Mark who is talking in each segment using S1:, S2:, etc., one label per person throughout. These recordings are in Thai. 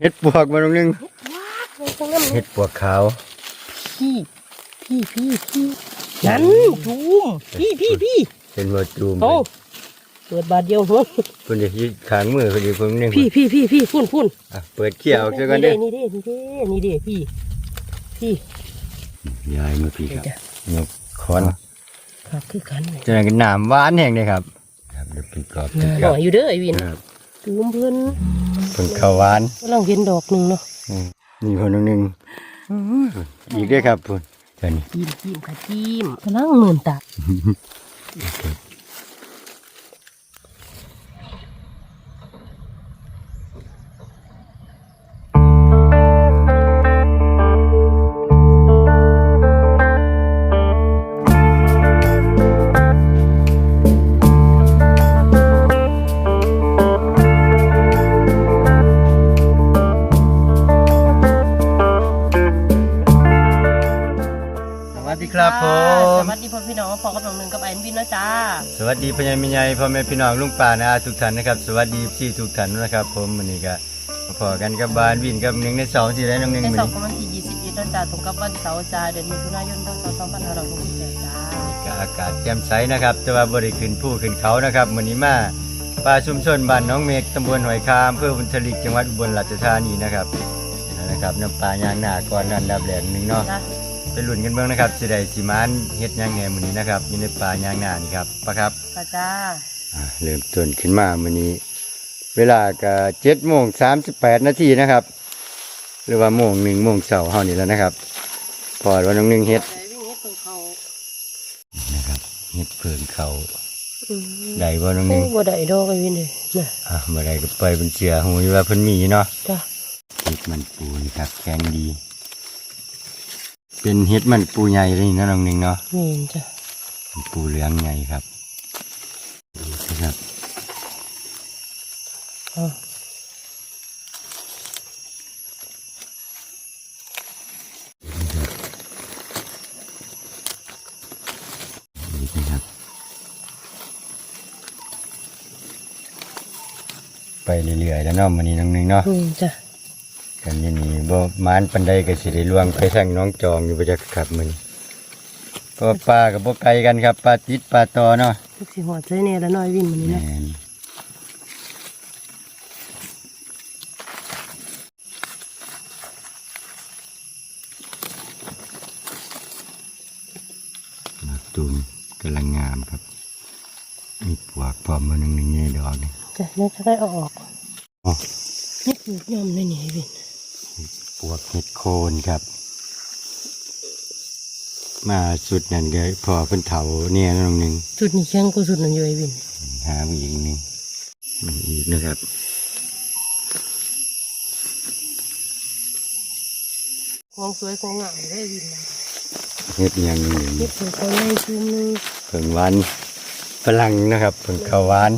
S1: เห็ดปวกมาตรงนึง
S2: ว้าลงตรงนั้น
S1: เห็ดปวกขาว
S2: พี่พี่พี่พี่นั่นจูมพี่พี่พี่
S1: เป็นวัจูม
S2: โอ้เปิดบาทเดียวหัว
S1: คนเดียวที่ขางมือคนเดียวคนนึง
S2: พี่พี่พี่พี่พุ่นพุ่น
S1: อะเปิดเขี้ยวเจอกันเด้อ
S2: นี่เด้นี่เด้นี่เด้พี่พี่
S1: ยายมาพี่ครับ
S2: จ้ะ
S1: ยกคอน
S2: ครับคือกันเลย
S1: จะกันน้ำหวานแห้งเลยครับครับเดี๋ยวเป็นกรอบเป็น
S2: ห
S1: กรอ
S2: น่
S1: บ
S2: อยอยู่เด้อไอ้วิน
S1: ครับ
S2: จูมเพิ่น
S1: เป็นข้าวหวาน
S2: กำลังเห็นดอกหนึ่งเนาะ
S1: อืมนี่คนนึงอีกเด้อครับพุ่นเจ้านี่
S2: จิ้มจิ้มค่ะจิ้มกำลังเหมือนตา
S1: วัสดี
S2: พ
S1: ญามิญญาพ่อแม่พี่น้องลุงป่านะอาทุกท่านนะครับ สวัสดีพี่ทุกท่านนะครับ ผมวันนี้ก็มาพอกันกับบานวินกับหนึ่งในสองที่ได้น้องหนึ่ง
S2: ใน
S1: มื้อ
S2: สอง
S1: นี้
S2: ของวันที่ยี่สิบเอ็ดจ้าตรงกับวันเสาร์จ้าเดือนมิถุนายนพศสองพันห้าร้อยหกสิบแปดจ้า
S1: ก็อากาศแจ่มใสนะครับ แต่ว่าบริขึ้นผู้ขึ้นเขานะครับวันนี้มาป่าชุมชนบ้านหน้องเมฆตำบลหอยคามอำเภอบุญทลิกจังหวัดอุบลราชธานีนะครับนี่นะครับน้ำปลายางหน้าก่อนนันดับแหลกหนึ่งเนาะ
S2: จ้า
S1: ไปลุ้นกันเบ้างนะครับสิได้สิมานเฮ็ดหยังแหน่มื้อนี้นะครับอยู่ในป่ายางหน้านี่ครับปะครับ
S2: จ้าจ้า
S1: อ่าเริ่มต้นขึ้นมามื้อนี้ เวลาก็7โมง38นาทีนะครับ หรือว่าโมง1โมงเช้าเฮานี่แล้วนะครับพอว่าน้องหนึงเฮ็ด
S2: ไอ้วิ่งเฮ็ดของเขา
S1: นะครับเฮ็ดเพิ่นเขา
S2: อืม
S1: ได้บ่น้องห
S2: โอ้
S1: นึง
S2: บ่ได้ดอกไอ้วินเลยน่ะ
S1: อะบ่ได้ก็ปล่อยเป็นเสือหูอยู่ว่าเพิ่นมีเนาะ
S2: จ้า
S1: เฮ็ดมันปูนี่ครับแข็งดี เป็นเฮ็ดมันปูใหญ่เลยนะน้องหนึงเนาะ
S2: นี่จ้า
S1: ปูเหลืองใหญ่ครับดูสิครับ
S2: อ๋อ
S1: นี่นะครับ ไปเรื่อยๆแล้วเนาะมื้อนี้น้องหนึงเนาะ
S2: อืมจ้า
S1: กันอยี่นี่บ่มานปันใดก็สิได้ลวงไปทางน้องจองอยู่บ่จักครับมื้อนี้เพราะว่าปลากับบ่ไกลกันครับปลาติดปลาตอเนาะ
S2: ทุกสิหัวใจเนี่ยแล้วน้อยวินมันนี่
S1: แม่
S2: นะ
S1: นมาตูมกำลังงามครับมีปวกพร้อมมาหนึ่งหนึ่งนี่ดอกนี่
S2: จ้าเนี่ยจะได้เอาออก
S1: อ๋อ
S2: นี่ปลูกย่อมเลยนี่ไอ้วิน
S1: ปวกเห็ดโคนครับ มาสุดนั่นก็พอเพิ่นเถาเนี่ยน้องหนึ่ง
S2: จุดนี้แข็งกว่าสุดนั่นอยู่ไอ้วิน
S1: หาอีกหนึ่งมีอีกนะครับ
S2: ของสวยของงามเลยไอ้วินนะ
S1: เห็ดอย่างหนึ่ง
S2: นี่ปลูกเขาในชุมนึง
S1: เพิ่งหวานฝรั่งนะครับเพิ่งข้าวหวาน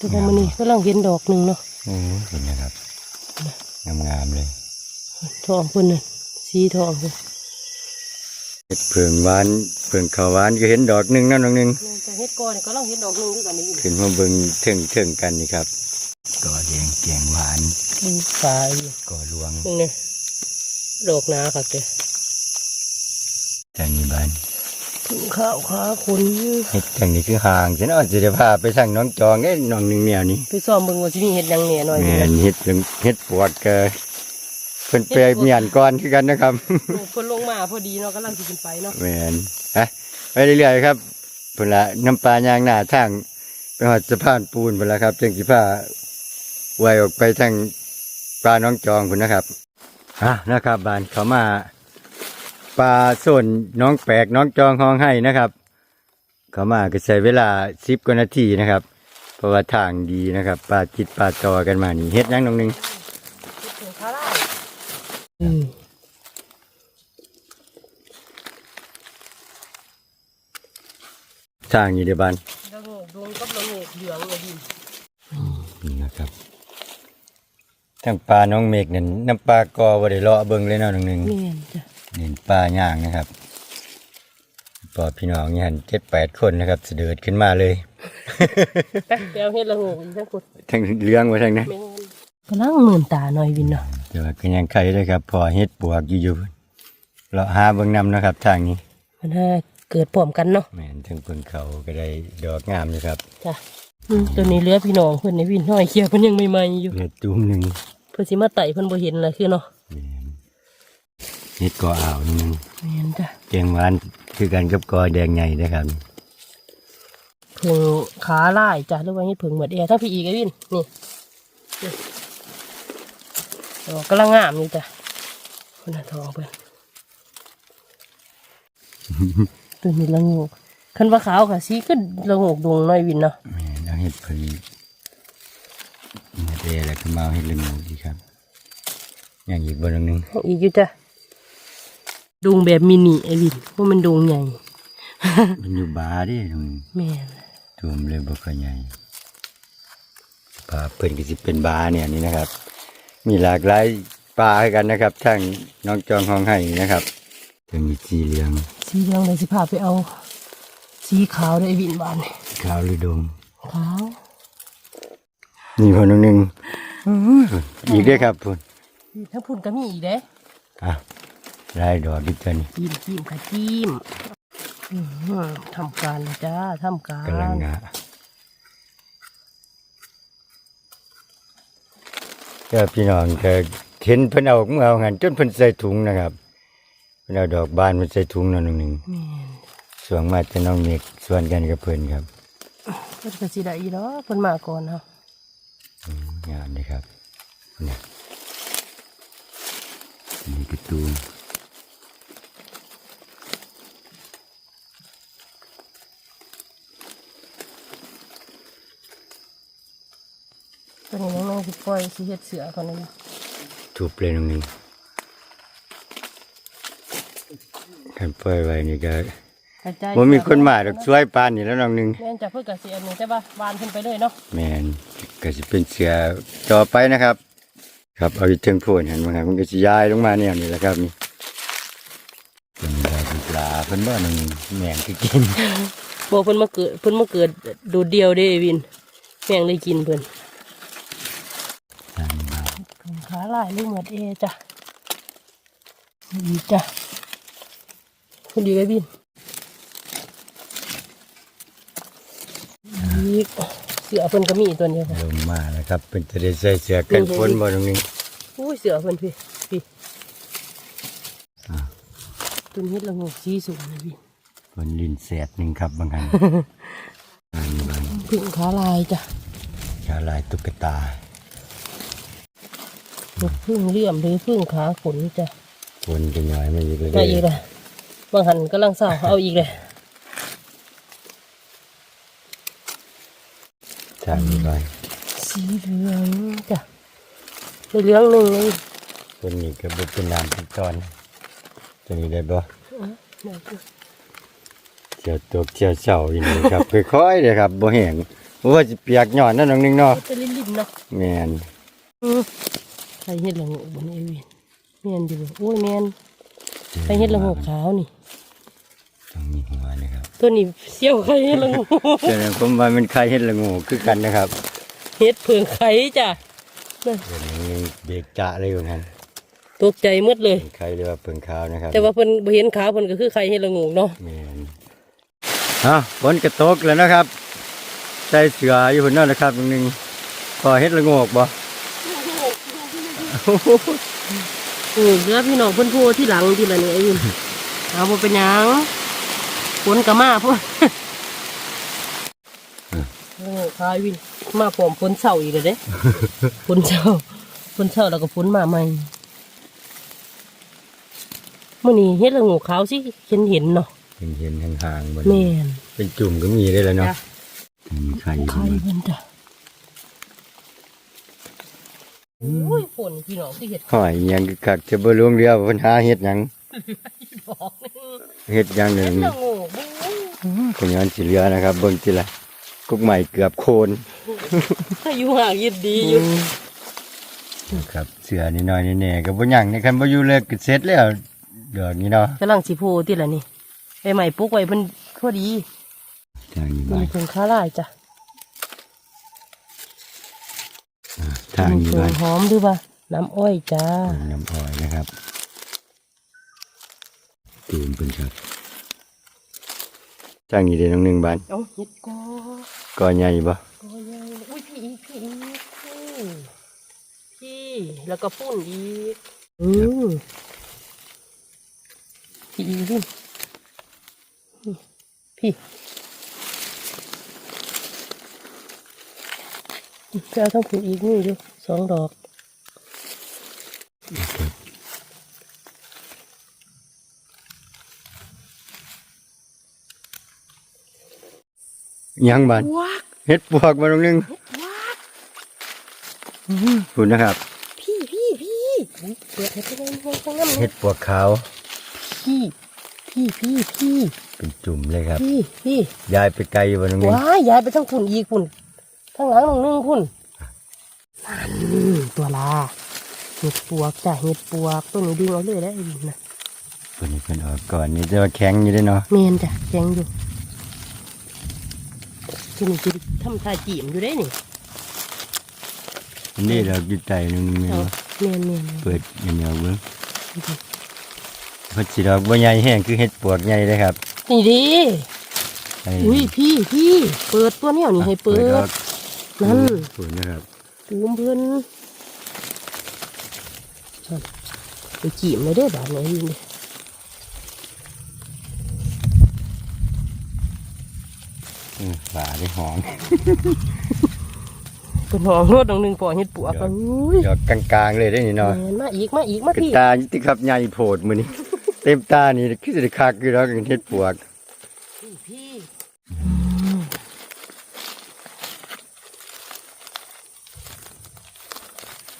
S2: ที่ป่าแต่ว่ามันนี่ก็ลังเห็นดอกหนึ่งเนาะ
S1: โอ้เห็นนะครับงามๆเลย
S2: ทองเพิ่นน่ะสีทองเลย
S1: เห็ดเพิ่งหวานเพิ่งข้าวหวานก็เห็นดอกหนึ่งนั่นดอกหนึ่ง
S2: แต่เฮ็ดก่อนก็ลังเห็นดอกหนึ่งด้วยกันนี่
S1: ขึ้นมาเบิ่งเทิงเทิงๆกันนี่ครับก่อแดงแกงหวาน
S2: ดูปลาอยู่
S1: ก่อหลวง
S2: นี่เนี่ยดอกหนาค่ะเจ้
S1: ทางนี้บ้าน
S2: ถึง ข้าวขาคน
S1: เฮ็ดจังนี้คือห่างฉันอาจจะได้พาไปสั่งน้องจองไอ้น้องหนึ่งแมวนี่
S2: ไปซ้อมเบิ่งว่าสิมีเฮ็ดหยังแหน่หน่อย
S1: แม่นเฮ็ดเรื่องเฮ็ดปวดก็เพิ่นไปเมียนก่อนคือกันนะครับ
S2: เพิ่นลงมาพอดีเนาะกำลังสิขึ้นไปเนาะ
S1: แม่นฮะไปเรื่อยๆครับเพิ่นละน้ำปลายางหน้าทางไปหอดสะพานปูนพุ่นละครับจังสิพาไว้ออกไปทางปลาน้องจองพุ่นนะครับฮะนะครับบ้านเขามา ปลาส่วนน้องแปลกน้องจองห้องให้นะครับ เขามาก็ใช้เวลาสิบกว่านาทีนะครับเพราะว่าทางดีนะครับปลาจิตปลาจอกันมานี่เฮ็ดหยังน้องหนึง
S2: ถึงข้าวอืม
S1: ทางอยู่เดียวบ้าน
S2: ดอกโงกดงกับดอกโงกเหลืองเลยดิ
S1: นี่นะครับทั้งปลาน้องเมฆนั่นน้ำปลากอบ่ได้เลาะเบิ่งเลยเนาะน้องหนึง
S2: แม่นจ้ะ
S1: นี่ปลาย่างนะครับปอพี่น้องนี่หันเจ็ดแปดคนนะครับเสด็จขึ้นมาเลย
S2: ไปไปเอาเฮ็ดละโงกอีกทั้งคน
S1: ทั้งเรื่องไว้ทั้งนั้น
S2: แม่นกำลังหมื่นตาหน่อยวินเนาะ
S1: แต่ว่าก็ยังไข่เลยครับ พอเฮ็ดปวกอยู่ๆเราหาเบิ่งนำนะครับ ทางนี้
S2: มันน่าเกิดพร้อมกันเนาะ
S1: แม่นทั้งเพิ่นเขาก็ได้ดอกงามอยู่ครับ
S2: จ้ะอืมตัวนี้เหลือพี่น้องเพิ่นในวินน้อยเคียวเพิ่นยังใหม่ๆอยู่
S1: เหลือจุ่มหนึง
S2: เพิ่นสิมาไต่เพิ่นบ่เห็นล่ะคือเนาะ
S1: แม่น เฮ็ดกออ่าวนี่มัน
S2: แม่นจ้ะ
S1: แกงหวานคือกันกับกอแดงใหญ่นะครับ
S2: เพิ่งขาลายจ้ะหรือว่าเฮ็ดเพิ่งหมดแอร์ถ้าพี่อีกไอ้วินนี่นี่ดอกกำลังงามนี่จ้ะเพิ่นน่ะทองเพิ่นตัวนี้ละโงกคันว่าขาวค่ะสีก็ละโงกดวงน้อยวินเนาะ
S1: แม่นเอาเฮ็ดเพิ่นเฮ็ดเอแล้วก็มาเอาเฮ็ดละงูดีครับอย่างอีกบ่นึงนึง
S2: อีกอยู่จ้ะ ดวงแบบมินิไอวินว่ามันดวงใหญ่
S1: มันอยู่บาเดิตรงนี้
S2: แม่น
S1: จุ่มเลยบ่ค่อยใหญ่ปลาเพิ่นก็สิเป็นบาเนี่ยนี่นะครับ มีหลากหลายปลาให้กันนะครับทั้งน้องจองห้องให้นะครับจะมีสีเหลือง
S2: สีเหลืองเลยสิพาไปเอา สีขาวด้วยไอวินบานนี่
S1: ขาวหรือดง
S2: ขาว
S1: นี่คนหนึ่งอีกเด้อครับพุ่น
S2: ถ้าพุ่นก็มีอีกเด้
S1: อะ ลายดอกดิบตัวนี้
S2: จิ้มจิ้มค่ะจิ้มอื้อหือทำการเลยจ้าทำการ
S1: กำลังงะก็พี่น้องก็เห็นเพิ่นเอาเมื่อเอาหันจนเพิ่นใส่ถุงนะครับเพิ่นเอาดอกบานมาใส่ถุงนั่นหนึ่ง
S2: แม่น
S1: ส่วนมาจะน้องเมกส่วนกันกับเพิ่นครับ
S2: ก็จะสิได้อีเนาะเพิ่นมาก่อนเนาะ
S1: งานนี่ครับเนี่ยนี่กระตู
S2: ตัวนี้น้องๆสิปล่อยสิเฮ็ดเสือก่อนนะ
S1: ทุบเลยน้องหนึ่งขันปล่อยไว้นี่ก็
S2: กระจาย
S1: บ่มีคนมาดอกช่วยปานนี่แล้วน้องหนึ่ง
S2: แม่นจะเพื่อกระเสียนนี่ใช่ป่ะวานขึ้นไปเลยเนาะ
S1: แมนก็จะเป็นเสือต่อไปนะครับ ครับเอาอยู่เทิงโคนเห็นไหมครับมันก็จะย้ายลงมาเนี่ยนี่แหละครับนี่เป็นได้เป็นปลาเพิ่นบ่หนึ่งแมงคือกิน
S2: บอกเพิ่นมาเกิดเพิ่นมาเกิดโดดเดียวเด้วิน แม่งเลยกินเพิ่น
S1: ทางมา
S2: เพิ่น ขาลายลูกหมดเอจ้ะดีจ้ะคุณดีไว้วินอีกเสือเพิ่นก็มีตัวเดียวค่ะ
S1: ลงมาแล้วครับ เป็นจะได้ใส่เสือกันฝนบ่ตรงนี้
S2: อุ้ยเสือเพิ่นพี่พี่
S1: อ่า
S2: ตัวนี้ละงูสีสูงนะวิน
S1: ฝนลินแสดหนึ่งครับบางหัน อันนี้บาง
S2: เพิ่งขาลายจ้ะ
S1: ชาลายตุ๊กตา
S2: เพิ่งเลื่อมหรือเพิ่งขาขนจ้ะ
S1: ฝนจะย้อยมาอยู่เลย
S2: ได้อีกเลยบางหันกำลังเศร้าเอาอีกเลย
S1: ทางนี้ไป
S2: สีเหลืองจ้ะในเหลืองหนึ่งเลย
S1: คนนี้ก็บ่เป็นน้ำเป็นตอนตัวนี้ได้บ่เจียวตกเจียวเฉาอย่างนี้ครับค่อยๆเลยครับบ่แห้งบ่ว่าสิเปียกหย่อนนั่นน้องหนึงเนาะ
S2: จะลิ้นลิ้นๆเนาะ
S1: แม่น
S2: อืม ใครเฮ็ดละโงกบนเอวินแม่นอยู่โอ้ยแม่นใครเฮ็ดละโงกขาวนี่
S1: ต้องมีหัวนะครับ
S2: ตัวนี้เซี่ยวใครเฮ็ดละโงก
S1: แต่ผมว่ามันใครเฮ็ดละโงูคือกันนะครับ
S2: เฮ็ดเพิงไข่จ้ะนั่น
S1: เดี๋ยวนี้เบรกจะเลยว่างั้น
S2: ตกใจหมดเลย
S1: เป็นใครเรียกว่าเพิ่งขาวนะครับ
S2: แต่ว่าเพิ่นบ่เห็นขาวเพิ่นก็คือใครเฮ็ดละโงกเนาะ
S1: แม่นอะฝนกระตกแล้วนะครับ ใส่เสืออยู่พุ่นนั่นนะครับน้องหนึงพอเฮ็ดละโงกบ่
S2: โอ้เหลือพี่น้องเพิ่นโพที่หลังทีละนี่ไอ้วินเอาบ่เป็นหยังฝนก็มาพุ่นละโงกขาวไอ้วินมาพร้อมฝนเช้าอีกแล้วเด้ ฝนเช้าฝนเช้าแล้วก็ฝนมาใหม่มื่อนี้เฮ็ดละโงูขาวสิเห็นเห็นๆเนาะ
S1: เห็นเห็นๆห่างๆบ่
S2: แม่น
S1: เป็นจุ่มก็มีได้แล้วเนาะมีไข่อยู่
S2: ไข่มันจ้ะโอ้ยฝนพี่น้องที่เห็ด
S1: หอยอิหยังคักจะบ่ลงเรือว่าเพิ่นหาเฮ็ดหยัง
S2: บอกนึง
S1: เฮ็ดหยังหนึ
S2: เฮ็
S1: ง
S2: ดละโงูบู๊
S1: ก็ย้อนสิเรือนะครับ เบิ่งจิละกุกใหม่เกือบโคน
S2: อายุห่างยิดดีอยู่
S1: ครับเสือนี่น้อยนี่แน่ก็บ่หยังในคันบ่อยู่เลยก็เสร็จแล้วดอกนี้เนาะ
S2: กำลังสิโพติละนี่ไอ้ใหม่ปลูกไว้มันพอดี
S1: ทางนี้
S2: มั
S1: บ้านน
S2: เพิ่งขาลายจ้ะ
S1: อ่าทางนี้
S2: เพิ่
S1: บ้างน
S2: หอมด้วยป่ะน้ำอ้อยจ้า
S1: น้ำอ้อยนะครับตีนเป็นครับทางนี้ได้น้องหนึ่งบ้าน
S2: เอาเห็ดกอ
S1: ก่อใหญ่ปะ
S2: กอใหญ่อุ้ยพี่อีกพี่อีกพี่พี่แล้วก็ปุ้นอีกอืมพี่อีกพี่พี่จะเอาทั้งผุนอีกนี่ดู สองดอก
S1: ยังบ้าน
S2: ว้า
S1: เฮ็ดปวกมาน้องหนึ่ง
S2: ว้า
S1: คุณนะครับ
S2: พี่พี่พี่อุ๊ยเปิดให้ไปเลยให้ไปงั้น
S1: เฮ็ดปวกขาว
S2: พี่พี่พี่พี่
S1: เป็นจุ่มเลยครับ
S2: พี่พี่
S1: ยายไปไกลบ่น้องหนึ่ง
S2: ว้ายย้ายไปทั้งฝุ่นอีกฝุ่นทั้งหลังน้องนึงฝุ่นนั่น ตัวลาเห็ดปวกจ้ะเห็ดปวกตัวนี้ดึงเอาเลยได้ดีนะ
S1: ตัวนี้เป็นออกก่อนนี่จะว่าแข็งอยู่เด้วยเนาะ
S2: เมนจ้ะแจงอยู่ที่นี่จะทำท่าจีมอยู่ได้นี่
S1: อันนี่เราอยู่ใจน้องหนึ่ง
S2: เอา
S1: เนาะ
S2: เมนเมน
S1: เปิดเหนียวๆเบิ่งเพอสิดอกบ่ใหญ่แห้งคือเฮ็ดปวกใหญ่เลยครับ
S2: นี่ดิ
S1: ไอ้
S2: อุ้ยพี่พี่เปิดตัวเนี้ยนี่ให้เปิ
S1: อ
S2: ด
S1: อก
S2: นั่น
S1: เปิดนะครับ
S2: ตูมเพิ่นนั่นไปจีมเลยเด้อบาดนี้นี่
S1: อือฝาได้หอม
S2: เป็นหองรถตรงหนึ่งปล่อยเห็ดปวก
S1: เดี๋ยว
S2: อุ้ย
S1: ดอกกลางๆเลยได้นี่เนาะ
S2: แม่นมาอีกมาอีกมาก
S1: ระ
S2: พี่
S1: ตาจิติครับใหญ่โพดมื้อนี้เต็มตานี่คือสิได้คักอยู่แล้วกันเฮ็ดปวก
S2: พี่พี่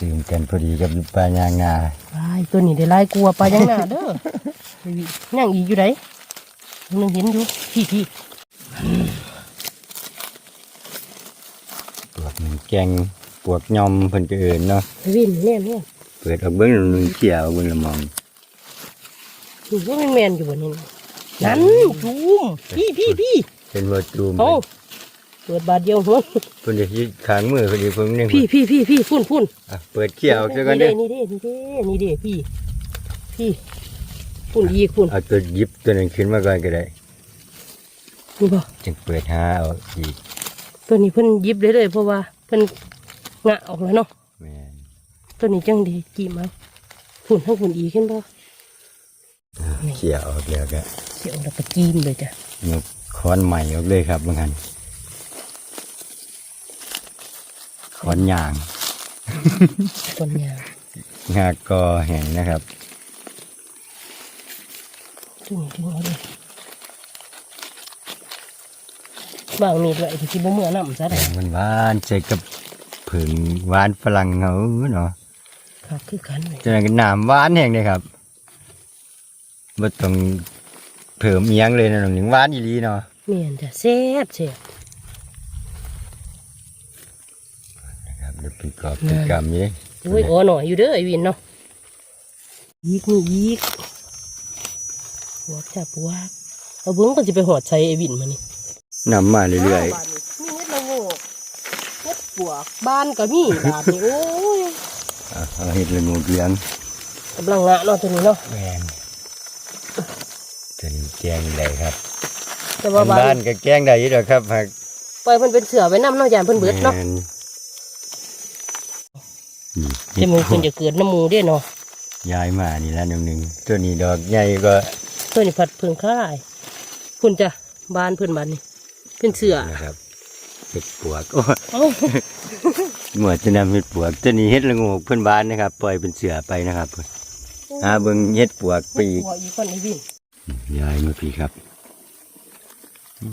S1: ตื่นกันพอดีกับปลายางนา
S2: ไปตัวนี้ได้ไล่กลัวไปยังหน้าเด้อยังอีอยู่ไหนนึงเห็นอยู่พี่พี่
S1: ปวกมันแกงปวกยอมเพิ่นก็เอินเนาะ
S2: วินแน่เนี่ย
S1: เปิดออกเบิ่งหนึ่งเขียวเบิ่งละมอง
S2: นี่ว่ามันแมนอยู่บนนี้นั่นจูมพี่พี่พี่
S1: เป็นว่าจูม
S2: เอา เปิดบาทเดียวหัว
S1: เพิ่นจะยึดขางมือเพิ่นสิเพิ่นนึง
S2: พี่พี่พี่พี่พุ่นพุ่น
S1: อะเปิดเขียวซะก่อนเด้อ
S2: นี่เด้นี่เด้นี่เด้พี่ พี่พุ่นอีกพุ่น
S1: เอาตัวหยิบตัวนั้นขึ้นมาก่อนก็ได้
S2: นี่บ่
S1: จึงเปิดหาเอาอีก
S2: ตัวนี้เพิ่นหยิบเลยเลยเพราะว่าเพิ่นงะออกแล้วเนาะ
S1: แม่น
S2: ตัวนี้จังดีจีมาฝุ่นทั้งฝุ่นอีกขึ้นบ่
S1: เขียวออกแล้วก็
S2: เสียวแล้วก็จีมเลยจ้ะ
S1: ยกค้อนใหม่ออกเลยครับบางคัน ค้อนยาง
S2: ต้นยาง
S1: งากอแห้งนะครับ
S2: ตัวนี้ถึงเอาเลยบางมีดไว้ที่สิบ่เมื่อน้ำซะได้
S1: มันหวานใส่กับผึ่งหวานฝรั่งเขาเนาะ
S2: ค่ะคือกันเลย
S1: จะนั้นก็น้ำหวานแห้งเลยครับบ่ต้องเพิ่มเอียงเลยนะน้องหนึ่งหวานอีหลีเนาะ
S2: เมียนจ้ะแซ่บแซ่บ
S1: นะครับเดี๋ยว เป็นกรอบเป็นกำนี้
S2: อุ้ยอ๋อหน่อยอยู่เด้อไอ้วินเนาะยีกนี่ยีกปวกจ้ะปวกเอาเบิ้งก็จะไปหอดใช้ไอ้วินมานี่
S1: นำมาเรื่อย
S2: มีเม็ดละโงกเม็ดปวกบ้านก็มีบาดนี่โอ้ย
S1: ๆอะเอาเห็ดละงูเหลือง
S2: กำลังงะเนาะตัวนี้เนาะ
S1: แมนเป็นแกงได้ครับ
S2: แต่ว่าบ้า
S1: บ้านนก็แกงได้อยู่ดอกครับหาก
S2: ปล่อยเพิ่นเป็นเสือไว้น้ำเนาะยานเพิ่นเบิดเนาะ
S1: แม่น
S2: จะมือเพิ่นจะเกิดน้ำหมูเด้เนาะ
S1: ย้ายมานี่ละหนึ่งหนึ่งตัวนี้ดอกใหญ่ก็
S2: ตัวนี้ผัดเพิ่งคลายคุณจ้ะบ้านเพิ่นบ้านนี่เป็นเสือ
S1: นะครับเห็ดปวกโอ้
S2: เอ้า
S1: หมวดจะนำเห็ดปวกตัวนี้เห็ดละโงูเพื่อนบ้านนะครับ ปล่อยเป็นเสือไปนะครับเพิ่นหาเบิ่งเห็ดปวกไปอีก
S2: หัวอีกคนไอ้วิน
S1: ย้ายมาพี่ครับ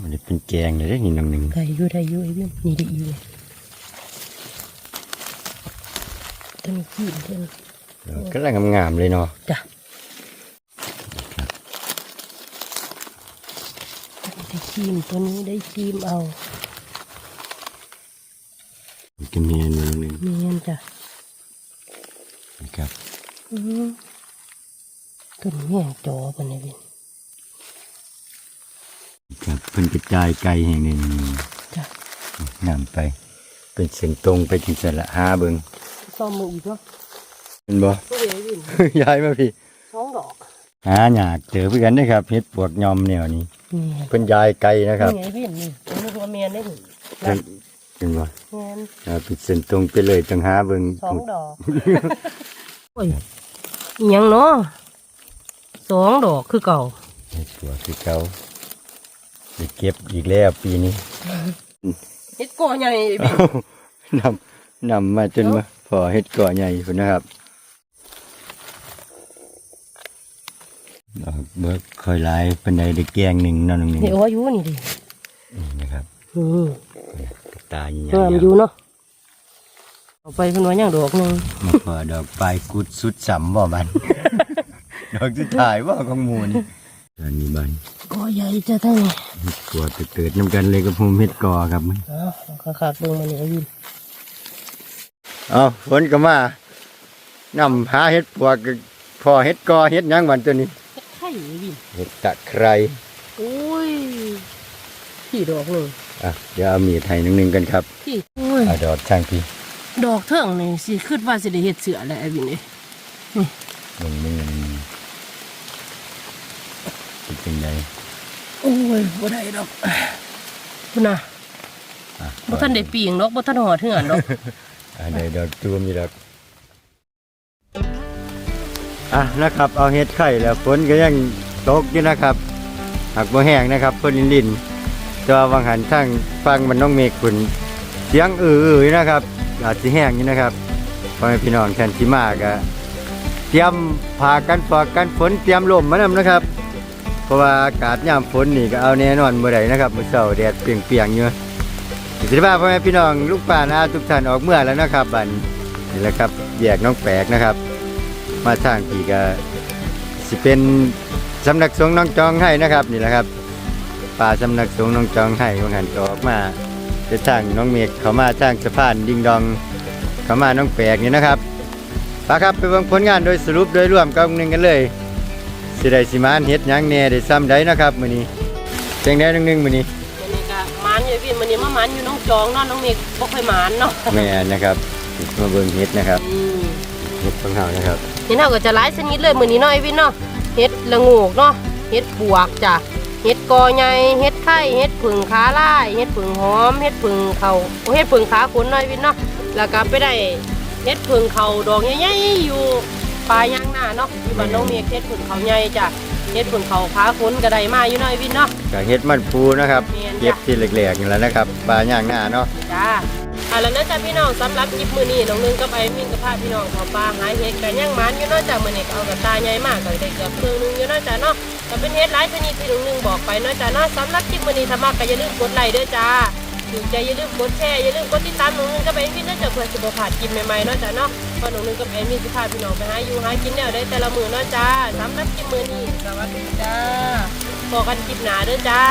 S1: มันได้เป็นแกงเลยเด้อนี่น้ำหนึ่ง
S2: ได้อยู่ได้อยู่ไอ้วินนี่ได้อยู่ ตัวนี้ขี้เพิ่น
S1: ก็ลังงามๆเลยเนาะ
S2: จ้ะได้ชีมตัวนี้ได้ชีมเอา
S1: กระเมียนมาหนึ่ง
S2: เมียนจ้ะ
S1: นะครับ
S2: อือตัวนี้แห้งจอปะเนี่ยวิน
S1: ครับไปพิ่นกระจายไกลแห่งหนึ่ง
S2: จ้ะ
S1: นำไป เป็นเส้นตรงไปที่สระหาเบิง
S2: ซ่อมมืออีกเนาะ
S1: เป็นบ่
S2: ก็เลยวิน
S1: ย้ายมาพี่
S2: สองดอก
S1: หาหยากเจอเพื่อนได้อครับเฮ็ดปวกยอมแนวนี้
S2: นี่
S1: เพิ่นย้ายไกลนะครับ
S2: นี่ไงวินนี่อันนี้ตัวเมียนได้ถึง
S1: เพิ่นเป็นบ่
S2: เมียน
S1: เอาปิดเส้นตรงไปเลยจังหาเบิง
S2: สองดอกโอ้ยอิหยังเนาะสองดอกคือเก่า
S1: เฮ็ดปวกคือเก่าไปเก็บอีกแล้วปีนี้
S2: เฮ็ดก่อใหญ่บิน
S1: นำนำมาจนมา พอเฮ็ดก่อใหญ่พุ่นนะครับดอกเบิกค่อยหลายปานใดได้แกงหนึ่งเนั่นหนึ่ง
S2: นี่เอาไว้อยู่นี่ดิ
S1: นี่นะครับ
S2: อืม
S1: ตาใหญ่
S2: งามอยู่เนาะเอาไปเพิ่นว่าหยังดอกหนึง
S1: มาพอดอกปลายกุดสุดสำบ่มันดอกสุดท้ายบ่ของหมูนี่อันนี้บัน
S2: ก่อใหญ่จ้ะทั้งนี้
S1: เฮ็ดกลัวไปเกิดน้ำกันเลยกับภูมิเฮ็ดก่อครับมัน
S2: เอ้าขาดๆเบิ่งมานี่ไอ้วิน
S1: เอาฝนก็มานำหาเฮ็ดปวกก็พอเฮ็ดก่อเฮ็ดหยังวันตัวนี้
S2: เฮ็ดไข่ไอ้วิน
S1: เฮ็ดตะไคร้
S2: โอ้ยพี่ดอกหนึง
S1: อะเดี๋ยวเอามีดให้หนึงๆกันครับ
S2: พี่โอ้ย
S1: เอาดอกทางพี่
S2: ดอกเทิงนี่สิคิดว่าสิได้เฮ็ดเสือแหละไอ้วินเอ้ย
S1: ลงมือเป็นจังได
S2: โอ้ยบ่ได้ดอกพุ่นน่ะ
S1: อะ
S2: บ่ทันได้ปีงดอกบ่ทันหอดเหือนดอก
S1: อะได้ดอกตูมอยู่ดอกอะนะครับ เอาเฮ็ดไข่แล้วฝนก็ยังตกอยู่นะครับหากบ่แห้งนะครับฝนลินต่ว่าวังหันทางฟังมันน้องเมฆคุณเสียงอื้อๆนะครับ อาจสิแห้งอยู่นะครับพ่อแม่พี่น้องแทนสิมาก็เตรียมผ้ากันฝอกกันฝนเตรียมลมมานำนะครับ เพราะว่าอากาศยามฝนนี่ก็เอาแน่นอนบ่ได้นะครับมื้อเช้าแดดเปรียงๆอยู่ สิได้าพ่อแม่พี่น้องลูกป่านาทุกท่านออกเมื่อแล้วนะครับบัดนี่แหละครับแยกน้องแปกนะครับ มาทางพี่ก็สิเป็นสำนักสงฆ์น้องจองให้นะครับนี่แหละครับ ป่าสำนักสงฆ์น้องจองให้ว่างันออกมาจะทางน้องเมฆเขามาทางสะพานดิงดอง เขามาน้องแปกนี่นะครับปาครับไปเบิ่งผลงานโดยสรุปโดยรวมกับหนึ่งกันเลยสิได้สิมานเฮ็ดหยังแหน่ได้ซ้ำใดนะครับมื้อนี้เจังได้นึงนึงมื้อนี้
S2: มื้อนี้ก็หมานอยู่พี่มือนี้มาหมาน จองเนาะน้องเมฆบ่ค่อยหมานเนาะ
S1: แม่นนะครับมาเบิ่งเฮ็ดนะครับ
S2: อืม
S1: เฮ็ดของเฮานะครับ
S2: เห็ดเฮาก็จะหลายชนิดเลยมื้อนี้เนาะไอ้วินเนาะเฮ็ดละโงูกเนาะเฮ็ดปวกจ้ะเฮ็ดกอใหญ่เฮ็ดไข่เฮ็ดผึ่งขาลายเฮ็ดผึ่งหอมเฮ็ดผึ่งเขาโอ้เฮ็ดผึ่งขาขนเนาะไอ้วินเนาะแล้วก็ไปได้เฮ็ดผึ่งเขาดอกใหญ่ๆอยู่ปลายยางหน้าเนาะอยู่บ้านน้องเมฆเฮ็ดผึ่งเขาใหญ่จ้ะ เฮ็ดผึ่งเขาขาขนก็ได้มาอยู่เนาะไอ้วินเนาะ
S1: ก็เฮ็ดมันปูนะครับ
S2: แม่นจ้ะ
S1: เก็บที่แหลกๆนี่แหละนะครับปลาย่างหน้าเนาะ
S2: จ้าอะแล้วนะจ๊ะพี่น้องสำหรับคลิปมื้อนี้น้องนึงกับไอ้มินกับพาพี่น้องเขาปลาหาเฮ็ดกันย่างหมันอยู่เนาะจ้ะมื้อนี้ก็เอากับตาใหญ่มากก็ได้เกือบครึ่งหนึงอยู่เนาะจ้ะเนาะก็เป็นเฮ็ดหลายชนิดที่น้องนึงบอกไปเนาะจ้ะเนาะสำหรับคลิปมื้อนี้ถ้ามักก็อย่าลืมกดไลค์เด้อจ้า ถูกใจอย่าลืมกดแชร์อย่าลืมกดติดตามน้องนึงกับไอ้มินเนาจ้ะเพื่อสิบ่พลาดคลิปใหม่ๆเนาะจ้ะเนาะพราะน้องนึงกับไอ้มินสิพาพี่น้องไปหาอยู่หากินแนวได้แต่ละมือเนาะจ้าสำหรับคลิปมื้อนี้สวัสดีจ้าพบกันคลิปหนาเด้อจ้า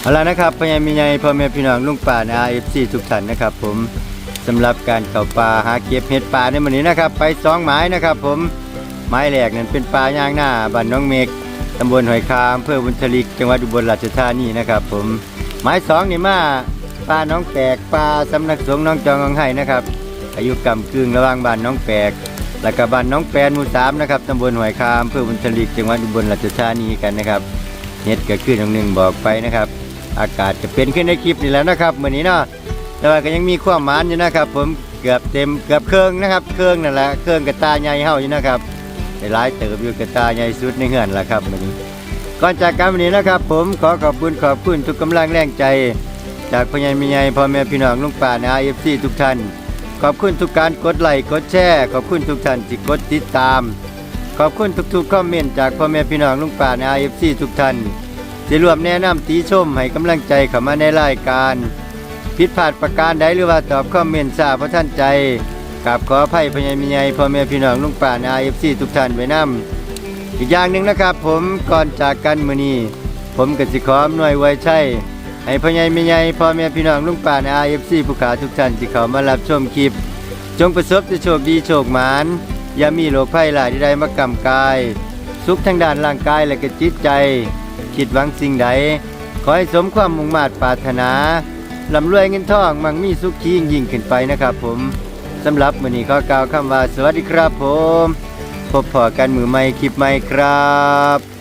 S1: เอาละนะครับพ่อใหญ่มีใหญ่พ่อแม่พี่น้องลุงป่าใน RFC ทุกท่านนะครับ ผมสำหรับการเข้าป่าหาเก็บเห็ดป่าในมื้อนี้นะครับ ไปสองหมายนะครับ ผมหมายแรกนั้นเป็นป่าย่างหน้าบ้านน้องเมฆตำบลหอยคามอำเภอบุญทลิกจังหวัดอุบลราชธานีนะครับ ผม หมายสองนี่มาป่าน้องแปลกป่าสำนักสงฆ์น้องจองของไห้นะครับ อายุกำกึ่งระหว่างบ้านน้องแปลกและก็บ้านน้องแปนหมู่สามนะครับตำบลหอยคามอำเภอบุญทลิกจังหวัดอุบลราชธานีกันนะครับเฮ็ดก็คือน้องหนึ่งบอกไปนะครับ อากาศจะเป็นขึ้นในคลิปนี่แล้วนะครับมื้อนี้เนาะแต่ว่าก็ยังมีความหมานอยู่นะครับ ผมเกือบเต็มเกือบเครื่องนะครับเครื่องนั่นแหละเครื่องกระตาใหญ่เฮาอยู่นะครับได้หลายเติบอยู่กระตาใหญ่สุดในเฮือนละครับมื้อนี้ ก่อนจากกันวันนี้นะครับ ผมขอขอบคุณขอบคุณทุกกำลังแรงใจ จากพญ่แม่ใหญ่พ่อแม่พี่น้องลุงป้าใน IFC ทุกท่าน ขอบคุณทุกการกดไลค์กดแชร์ขอบคุณทุกท่านที่กดติดตาม ขอบคุณทุกๆคอมเมนต์จากพ่อแม่พี่น้องลุงป้าใน IFC ทุกท่านที่รวมแนะนำตีชมให้กำลังใจเข้ามาในรายการผิดพลาดประการใดหรือว่าตอบคอมเมนต์ทราบพระท่านใจกับขออภัยพญามิญญพ่อแม่พี่น้องลุงป้าใน IFC ทุกท่านไว้นํ อีกอย่างหนึ่งนะครับผมก่อนจากกันมือนี้ผมกสิขอมหน่วยไว้ใช่ให้พ่อใหญ่แม่ใหญ่พ่อแม่พี่น้องลุงป่านอาเอฟซีผู้ขาทุกท่านที่เขามารับชมคลิป จงประสบแต่โชคดีโชคหมานอย่ามีโรคภัยหลายใดมากำกาย สุขทางด้านร่างกายและก็จิตใจ คิดหวังสิ่งใด ขอให้สมความมุ่งมา่ปรารถนาลำรวยเงินทองมั่งมีสุขียิ่งยิ่งขึ้นไปนะครับผมสำหรับมื้อนี้ขอกล่าวคำว่าสวัสดีครับผม พบพอกันมือไม่คลิปใหม่ครับ